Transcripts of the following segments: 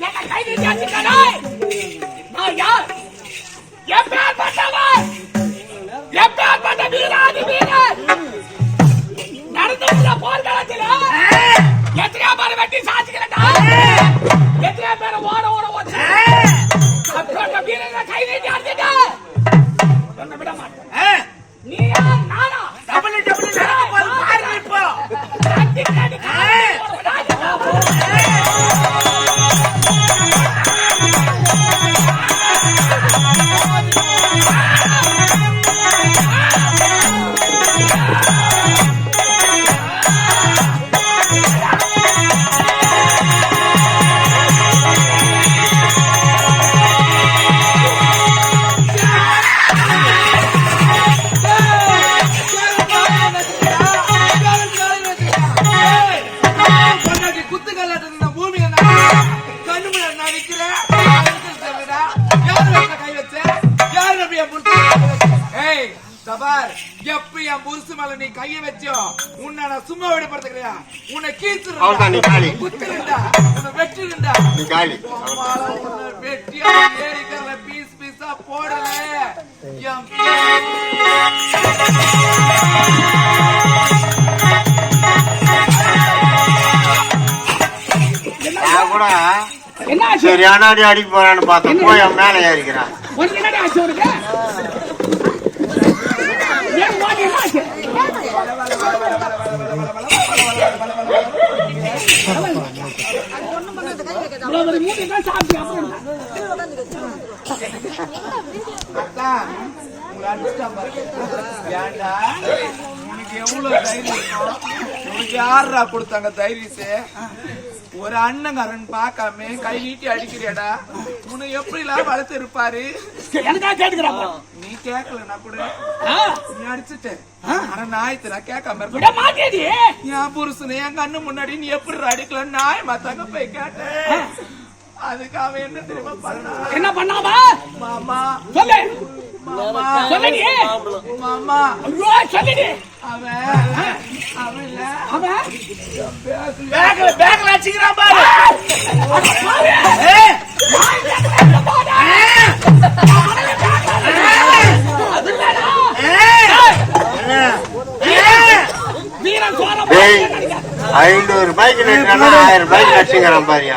என்ன கை நீட்டி நான் யார் என் பேர் பட்டவன் என் பட்ட வீராதி வீரர் நடந்து வந்த போர்க்களத்தில் எத்தனையோ பேரை வெட்டி சாச்சிக்கிறேன்டா எத்தனையோ பேரை ஓட ஓட ஓட அப்படிப்பட்ட வீரனை கை நீட்டி அடிச்சிட்டு சொன்ன விட மாட்டேன். ஏய், தபார், எப்ப என் புருஷன் மேல நீ கைய வச்சோ உன்னை நான் சும்மா விடப்படுறது கிடையாது உன்னை அவ்வளவுதான், நீ காலி. கீழ்த்துருண்டா குத்துருண்டா உன்னை வெட்டுருண்டா நீ காலி. அம்மால உன்னை வெட்டியா ஏரிக்கல்ல பீஸ் பீஸா போடல. என் நான் கூட என்ன சரியான அடி அடிக்க போறான்னு பார்த்தேன் போய் அவன் மேல ஏறிக்கிறான் உனக்கு என்னடி ஆச்சு உனக்கு ஏன் உனக்கு என்ன ஆச்சு இவ்வளவு ஒரு மூட்டை தான் சாப்பிட்டு அப்புறம் அத்தான், உங்களை அடிச்சிட்டான் பாரு. ஏன்டா? உனக்கு எவ்வளவு தைரியம் உனக்கு யாருடா கொடுத்தாங்க தைரியத்தை? ஒரு அண்ணங்காரன் பார்க்காம கை நீட்டி அடிக்கிறியாடா உன்னை எப்படிலாம் வளர்த்து இருப்பாரு எனக்கா கேட்டுக்கிறாங்க நீ கேட்கலன்னா கூட நீ அடிச்சுட்ட ஆனா நாயத்து நான் கேட்காம விட மாட்டேடி. என் புருஷனை என் கண்ணு முன்னாடி நீ எப்படி அடிக்கலாம் நாய் மாத்தாங்க போய் கேட்டேன். அதுக்கு அவன் என்ன தெரியுமா பண்ணா என்ன பண்ணாமா மாமா சொல்லு. மாமா சொல்லுடி. மாமா. ஐயோ சொல்லுடி. அவன் அவன் இல்ல. அவன் பேக்ல பேக்ல வச்சுக்கிறான் பாரு. வீரன் சோரம் டேய் ஐநூறு ரூபாய்க்கு ஆயிரம் ரூபாய்க்கு நடிச்சுக்கிறான் பாரியா.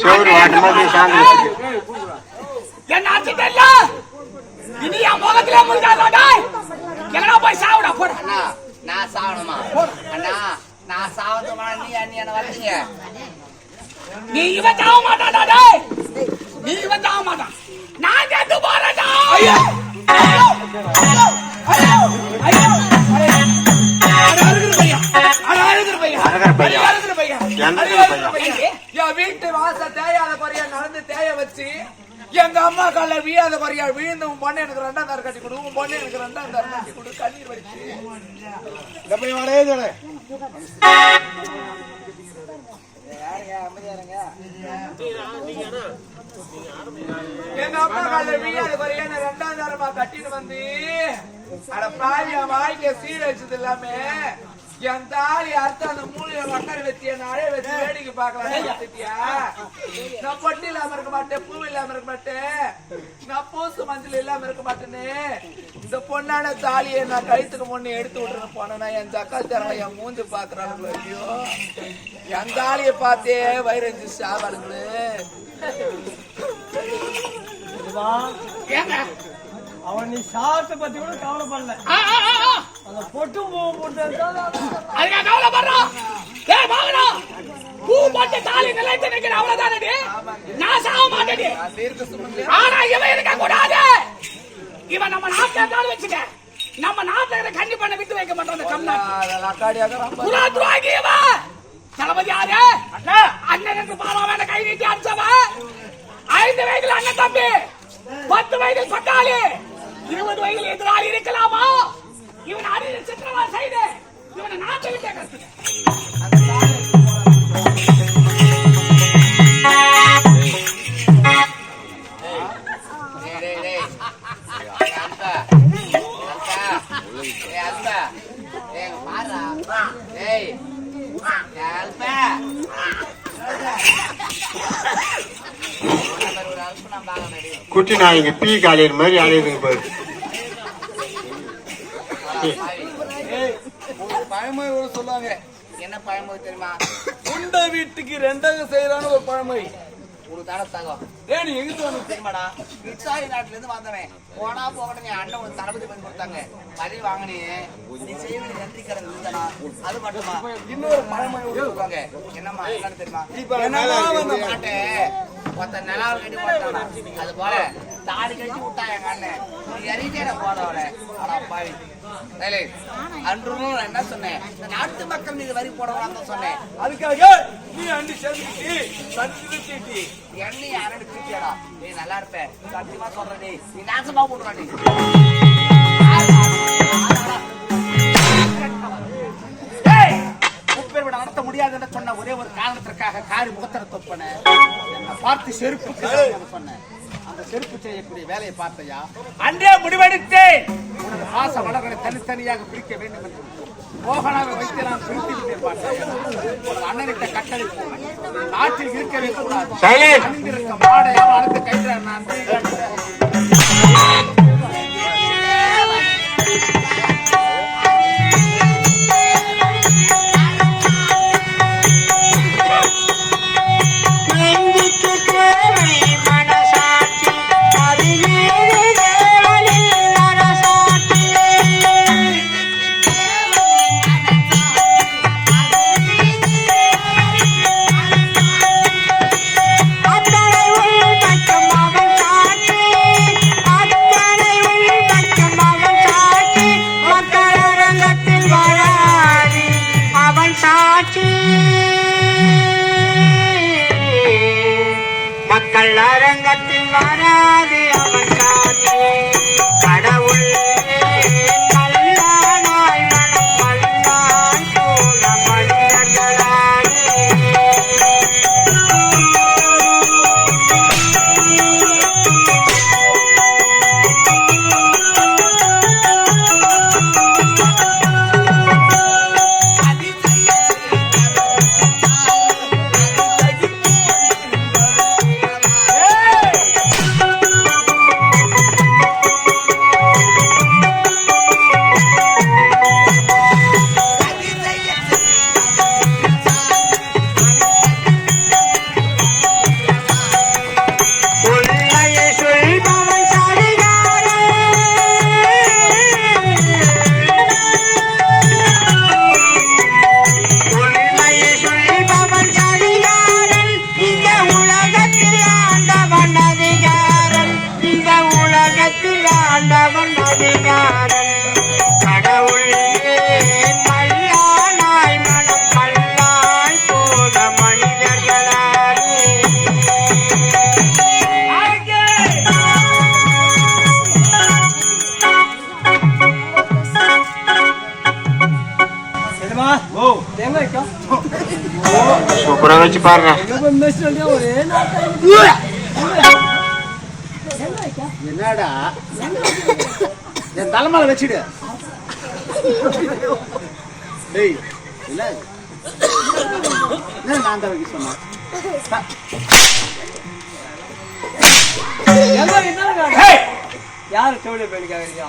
சோறு வாட்ட மாதிரி சாமி என்ன ஆச்சுட்டல்ல இனி என் முகத்திலே முடிக்காதா எங்கடா போய் சாவுடா போட. அண்ணா நான் சாவணுமா? அண்ணா நான் சாவதுமா நீ அண்ணி என்ன வரீங்க நீ இவன் சாவ மாட்டாடா டேய். நீ இவன் சாவ மாட்டான். நான் செத்து போறேன்டா. ஐயோ! ஐயோ! ஐயோ! ஐயோ! என் வீட்டு வாச தேயாத குறையா நடந்து தேய வச்சு எங்க அம்மா கால வீழாத குறையா விழுந்து உன் பொண்ணு எனக்கு ரெண்டாம் தார் கட்டி கொடு உன் பொண்ணு எனக்கு ரெண்டாம் தார் கட்டி கொடு கண்ணீர் வடிச்சு. இந்த பையன் வளையே தோலை எங்க அம்மா கால வீழாத குறையா நான் ரெண்டாம் தாரமா கட்டிட்டு வந்து அட பாவி என் வாழ்க்கைய சீரழிச்சது எல்லாமே என் தாலி அறுத்து அந்த மூலையில உட்கார வச்சு என் அழைய வச்சு வேடிக்கை பார்க்கலாம். நான் பொட்டு இல்லாம இருக்க மாட்டேன் பூ இல்லாம இருக்க மாட்டேன். நான் பூசு மஞ்சள் இல்லாம இருக்க மாட்டேன்னு இந்த பொண்ணான தாலியை நான் கழுத்துக்கு முன்னே எடுத்து விட்டுன்னு போனேன்னா என் ஜக்கா தரல என் மூந்து பாக்குறாங்களோ ஐயோ என் தாலியை பார்த்தே வைரஞ்சு சாவாருங்களே அவன் நீ சாப்பிட்ட பத்தி கூட கவலைப்படல. ஆ. அந்த பொட்டும் பூவும் போட்டு அதுக்காக கவலைப்படுறான் ஏ வாங்கடா. பூ போட்டு தாலி நிலைத்து நிக்கிற அவ்வளவுதானடி நான் சாக மாட்டேடி ஆனா இவன் இருக்க கூடாது. இவன் நம்ம நாட்டுல வச்சுக்க. நம்ம நாட்டுல இருக்கிற கன்னி பண்ண விட்டு வைக்க மாட்டோம் அந்த கம்நாட்டு புறா துரோகி இவன் தளபதி யாரு? அண்ணன் என்று கை நீட்டி அடிச்சவன் ஐந்து வயதில் அண்ணன் தம்பி. பத்து வயதில் பட்டாளி. இருபது வயதில் எதிராளி இருக்கலாமா? இவன் அறிவு சித்திரவா செய்து இவனை நாட்டை விட்டே கத்துக்க குட்டி நாய்ங்க பீ காலையில் மாதிரி அலையுதுங்க பாரு. ஒரு பழமொழி கூட சொல்லுவாங்க. என்ன பழமொழி தெரியுமா? உண்ட வீட்டுக்கு ரெண்டாக செய்யறான்னு ஒரு பழமொழி. உனக்கு தானே தகம் நீ எங்க வந்து தெரியுமாடா? இத்தாலி நாட்டுல இருந்து வந்தவன். போனா போகணும் என் அண்ணன் உனக்கு தளபதி பண்ணி கொடுத்தாங்க. பதில் வாங்கினே நீ செய்ய வேண்டிய அது மட்டுமா? இன்னொரு பழமொழி என்னம்மா என்னன்னு தெரியுமா? மேல வந்த இருக்கு. மாட்டே. ஒருத்த நிலாவில் கட்டி போட்டானா அது போல தாடி கட்டி விட்டான் எங்க அண்ணன். நீ ஆனா பாவி நான் என்ன சொன்னேன்? நாட்டு மக்கள் மீது வரி போடலாம் சொன்னேன். அதுக்காக நீ யாரும் திட்டியாடா நீ நல்லா இருப்ப. சத்தியமா சொல்றேன் நீ நீ நாசமா போடுறா நீ நடத்த முடியாது என்று சொன்ன ஒரே ஒரு காரணத்திற்காக காரி முகத்தர தொப்பன. என்னை பார்த்து செருப்பு சொன்னேன். செருப்பு செய்யக்கூடிய வேலையை பார்த்தையா? அன்றே முடிவெடுத்தேன். உனது பாச வளர்களை தனித்தனியாக பிரிக்க வேண்டும் என்று. மோகனாவை வைத்து நான் பிரித்து விட்டேன் பார்த்தேன் ஒரு அண்ணனிட்ட கட்டளிப்பு நாட்டில் இருக்கவே கூடாது. அணிந்திருக்க மாடையால் அழுத்த கையில் நான் மக்கள் அரங்கத்தில் வராது அவன் சாட்சி சூப்பரா வச்சு பாருங்க. என்னடா? என் தலைமையில வச்சிடு. டேய் இல்ல என்ன நான் தான் வைக்க சொன்னேன் யாரு சோழிய பேணிக்காக இருக்கியா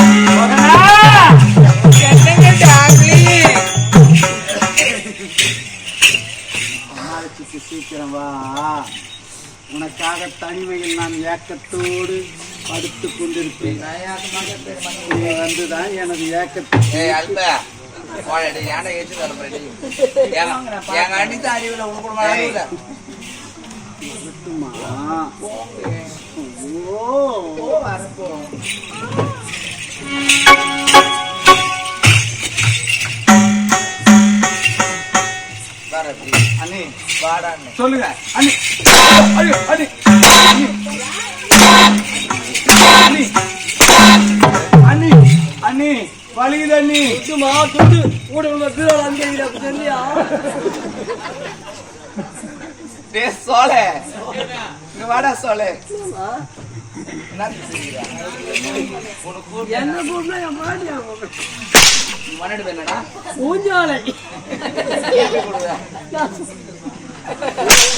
சீக்கிரம் வா. உனக்காக தனிமையில் நான் ஏக்கத்தோடு படுத்துக் கொண்டிருப்பேன். வந்துதான் எனது ஏக்கத்தை ஏய் அல்ப. அண்ணே வாடான்னு சொல்லுங்க. அண்ணி. ஐயோ அண்ணி. அண்ணி. அண்ணி. அண்ணி. வலிக்குது அண்ணி சும்மா துட்டு கூட உள்ள அங்கே டே வாடா என்ன செய்யுறா? என்ன என் என்னடா ஊஞ்சாலை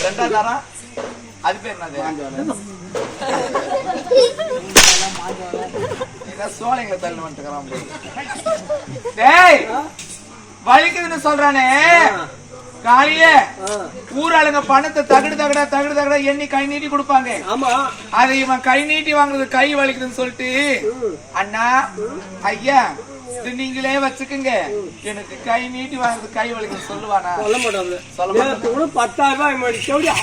ரெண்டாம் தரம் அது பேர் என்னது இதான் சோலைங்களை தள்ளி வந்துட்டு டேய் வலிக்குதுன்னு சொல்றானே காளியே ஊராளுங்க பணத்தை தகடு தகடா தகடு தகடா எண்ணி கை நீட்டி கொடுப்பாங்க. ஆமா. அதை இவன் கை நீட்டி வாங்குறது கை வலிக்குதுன்னு சொல்லிட்டு அண்ணா ஐயா நீங்களே வச்சுக்குங்க. எனக்கு கை நீட்டி வாங்குறது கை வலிக்குதுன்னு சொல்லுவானா? சொல்ல மாட்டாங்க சொல்ல கூட பத்தாயிரம் ரூபாய்